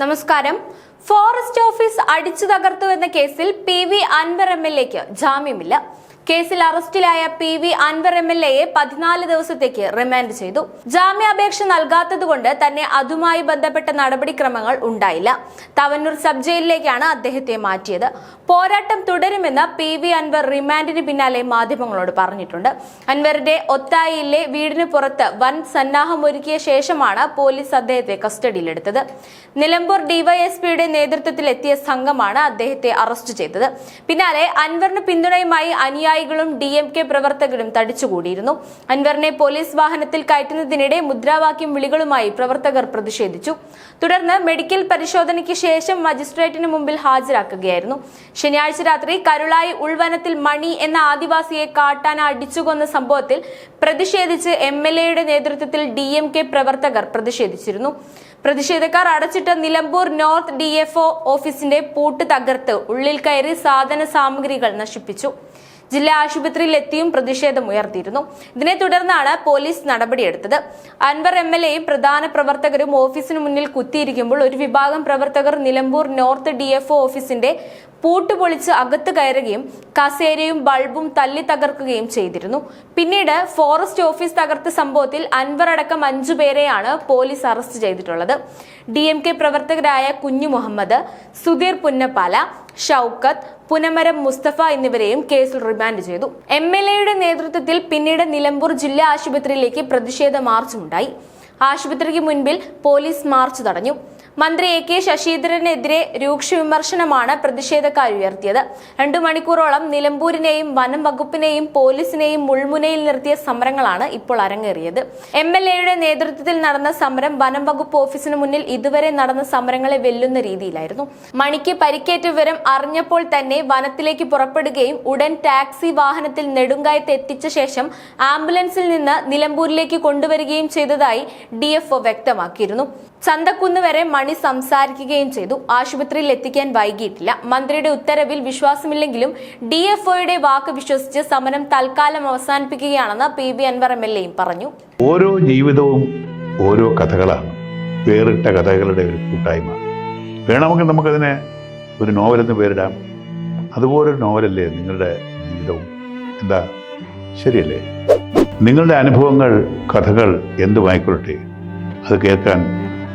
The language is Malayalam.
നമസ്കാരം. ഫോറസ്റ്റ് ഓഫീസ് അടിച്ചു തകർത്തു എന്ന കേസിൽ P V Anvar M L എക്ക് ജാമ്യമില്ല. കേസിൽ അറസ്റ്റിലായ P V Anvar M L എയെ പതിനാല് ദിവസത്തേക്ക് റിമാൻഡ് ചെയ്തു. ജാമ്യാപേക്ഷ നൽകാത്തതുകൊണ്ട് തന്നെ അതുമായി ബന്ധപ്പെട്ട നടപടിക്രമങ്ങൾ ഉണ്ടായില്ല. തവന്നൂർ സബ് ജയിലിലേക്കാണ് അദ്ദേഹത്തെ മാറ്റിയത്. പോരാട്ടം തുടരുമെന്ന് പി വി അൻവർ റിമാൻഡിന് പിന്നാലെ മാധ്യമങ്ങളോട് പറഞ്ഞിട്ടുണ്ട്. അൻവറിന്റെ ഒത്തായിയിലെ വീടിന് പുറത്ത് വൻ സന്നാഹം ഒരുക്കിയ ശേഷമാണ് പോലീസ് അദ്ദേഹത്തെ കസ്റ്റഡിയിലെടുത്തത്. നിലമ്പൂർ ഡിവൈഎസ്പിയുടെ നേതൃത്വത്തിൽ എത്തിയ സംഘമാണ് അദ്ദേഹത്തെ അറസ്റ്റ് ചെയ്തത്. പിന്നാലെ അൻവറിന് പിന്തുണയുമായി അനുയായികളും ഡി എം കെ പ്രവർത്തകരും തടിച്ചുകൂടിയിരുന്നു. അൻവറിനെ പോലീസ് വാഹനത്തിൽ കയറ്റുന്നതിനിടെ മുദ്രാവാക്യം വിളികളുമായി പ്രവർത്തകർ പ്രതിഷേധിച്ചു. തുടർന്ന് മെഡിക്കൽ പരിശോധനയ്ക്ക് ശേഷം മജിസ്ട്രേറ്റിന് മുമ്പിൽ ഹാജരാക്കുകയായിരുന്നു. ശനിയാഴ്ച രാത്രി കരുളായി ഉൾവനത്തിൽ മണി എന്ന ആദിവാസിയെ കാട്ടാന അടിച്ചുകൊന്ന സംഭവത്തിൽ പ്രതിഷേധിച്ച് എം എൽ എയുടെ നേതൃത്വത്തിൽ ഡി എം കെ പ്രവർത്തകർ പ്രതിഷേധിച്ചിരുന്നു. പ്രതിഷേധക്കാർ അടച്ചിട്ട Nilambur north D F O ഓഫീസിന്റെ പൂട്ട് തകർത്ത് ഉള്ളിൽ കയറി സാധന സാമഗ്രികൾ നശിപ്പിച്ചു. ജില്ലാ ആശുപത്രിയിൽ എത്തിയും പ്രതിഷേധം ഉയർത്തിയിരുന്നു. ഇതിനെ തുടർന്നാണ് പോലീസ് നടപടിയെടുത്തത്. അൻവർ എം എൽ എയും പ്രധാന പ്രവർത്തകരും ഓഫീസിന് മുന്നിൽ കുത്തിയിരിക്കുമ്പോൾ ഒരു വിഭാഗം പ്രവർത്തകർ നിലമ്പൂർ നോർത്ത് ഡി ഓഫീസിന്റെ പൂട്ട് പൊളിച്ച് അകത്ത് കയറുകയും കസേരയും ബൾബും തല്ലി തകർക്കുകയും ചെയ്തിരുന്നു. പിന്നീട് ഫോറസ്റ്റ് ഓഫീസ് തകർത്ത സംഭവത്തിൽ അൻവർ അടക്കം അഞ്ചു പേരെയാണ് പോലീസ് അറസ്റ്റ് ചെയ്തിട്ടുള്ളത്. ഡി എം കെ പ്രവർത്തകരായ കുഞ്ഞു മുഹമ്മദ് സുധീർ പുന്നപ്പാല ഷൗക്കത്ത് പുനമരം മുസ്തഫ എന്നിവരെയും കേസിൽ റിമാൻഡ് ചെയ്തു. എം എൽ എയുടെ നേതൃത്വത്തിൽ പിന്നീട് നിലമ്പൂർ ജില്ലാ ആശുപത്രിയിലേക്ക് പ്രതിഷേധ മാർച്ചുണ്ടായി ആശുപത്രിക്ക് മുൻപിൽ പോലീസ് മാർച്ച് തടഞ്ഞു. മന്ത്രി എ കെ ശശീന്ദ്രനെതിരെ രൂക്ഷ വിമർശനമാണ് പ്രതിഷേധക്കാർ ഉയർത്തിയത്. രണ്ടു മണിക്കൂറോളം നിലമ്പൂരിനെയും വനം വകുപ്പിനെയും പോലീസിനെയും മുൾമുനയിൽ നിർത്തിയ സമരങ്ങളാണ് ഇപ്പോൾ അരങ്ങേറിയത്. എം എൽ എയുടെ നേതൃത്വത്തിൽ നടന്ന സമരം വനം വകുപ്പ് ഓഫീസിന് മുന്നിൽ ഇതുവരെ നടന്ന സമരങ്ങളെ വെല്ലുന്ന രീതിയിലായിരുന്നു. മണിക്ക് പരിക്കേറ്റ വിവരം അറിഞ്ഞപ്പോൾ തന്നെ വനത്തിലേക്ക് പുറപ്പെടുകയും ഉടൻ ടാക്സി വാഹനത്തിൽ നെടുങ്കായത്ത് എത്തിച്ച ശേഷം ആംബുലൻസിൽ നിന്ന് നിലമ്പൂരിലേക്ക് കൊണ്ടുവരികയും ചെയ്തതായി ഡി വ്യക്തമാക്കിയിരുന്നു. ചന്തക്കുന്ന് വരെ മണി സംസാരിക്കുകയും ചെയ്തു. ആശുപത്രിയിൽ എത്തിക്കാൻ വൈകിയിട്ടില്ല. മന്ത്രിയുടെ ഉത്തരവിൽ വിശ്വാസമില്ലെങ്കിലും ഡി എഫ് ഒയുടെ വാക്ക് വിശ്വസിച്ച് സമരം തൽക്കാലം അവസാനിപ്പിക്കുകയാണെന്ന് P V Anvar M L എയും പറഞ്ഞു. ഓരോ ജീവിതവും ഓരോ കഥകളാണ്. വേറിട്ട കഥകളുടെ ഒരു കൂട്ടായ്മ. വേണമെങ്കിൽ നമുക്കതിനെ ഒരു നോവലെന്ന് പേരിടാം. അതുപോലൊരു നോവലല്ലേ നിങ്ങളുടെ ജീവിതവും? എന്താ? ശരിയല്ലേ? നിങ്ങളുടെ അനുഭവങ്ങൾ കഥകൾ എന്തുമായിക്കൊള്ളട്ടെ? അത് കേൾക്കാൻ